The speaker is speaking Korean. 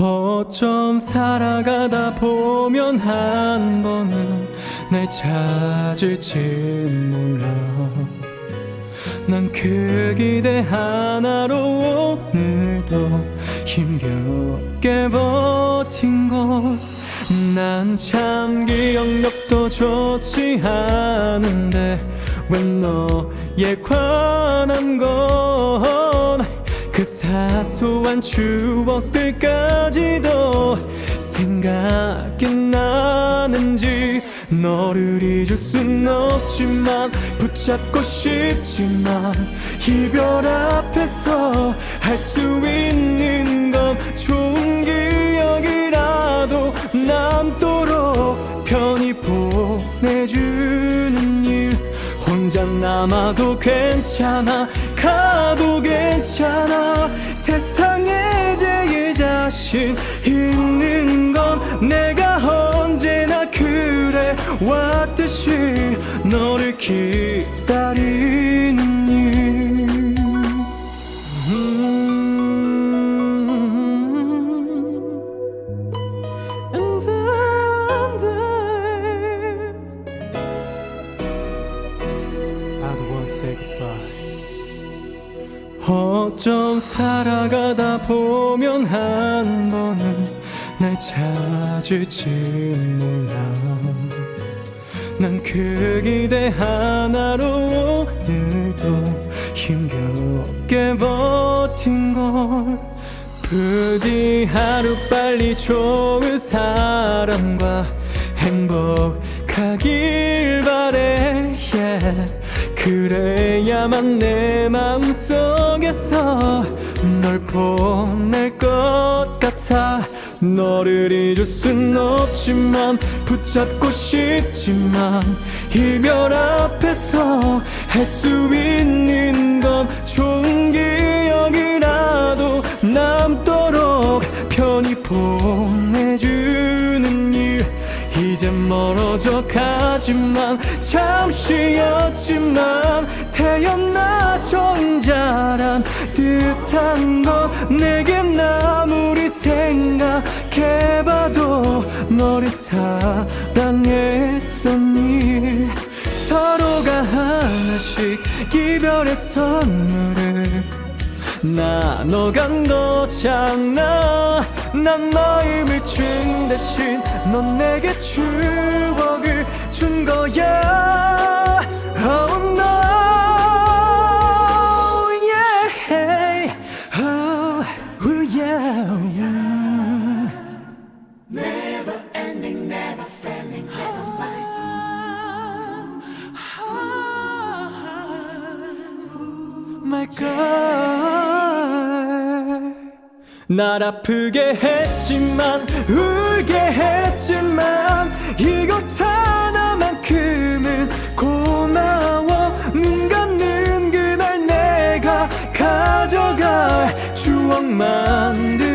어쩜 살아가다 보면 한 번은 날 찾을지 몰라. 난 그 기대 하나로 오늘도 힘겹게 버틴 걸. 난 참 기억력도 좋지 않은데 왜 너에 관한 건그 사소한 추억들까지도 생각이 나는지 너를 잊을 순 없지만 붙잡고 싶지만 이별 앞에서 할 수 있는 건 좋은 기억이라도 남도록 편히 보내주는 일. 혼자 남아도 괜찮아 괜찮아. 세상에 제일 자신 있는 건 내가 언제나 그래. 왔듯이 너를 기다 어쩜 살아가다 보면 한 번은 날 찾을지 몰라. 난 그 기대 하나로 오늘도 힘겹게 버틴 걸. 부디 하루빨리 좋은 사람과 행복하길 바래. Yeah. 그래야만 내 마음속에서 널 보낼 것 같아. 너를 잊을 순 없지만 붙잡고 싶지만 이별 앞에서 할 수 있는 건 좋은 기억이라도 남도록 편히 보내주는 일 이제 멀어져 가지만 잠시였지만 태어나 존재란 듯한 건 내겐 아무리 생각해봐도 너를 사랑했던 일. 서로가 하나씩 이별의 선물을 나눠간 거잖아 난 마음을 준 대신 넌 내게 추억을 준 거야 Oh no yeah Oh yeah Never ending, never failing, never mind. my girl 날 아프게 했지만 울게 했지만 이것 하나만큼은 고마워. 눈 감는 그날 내가 가져갈 추억 만들.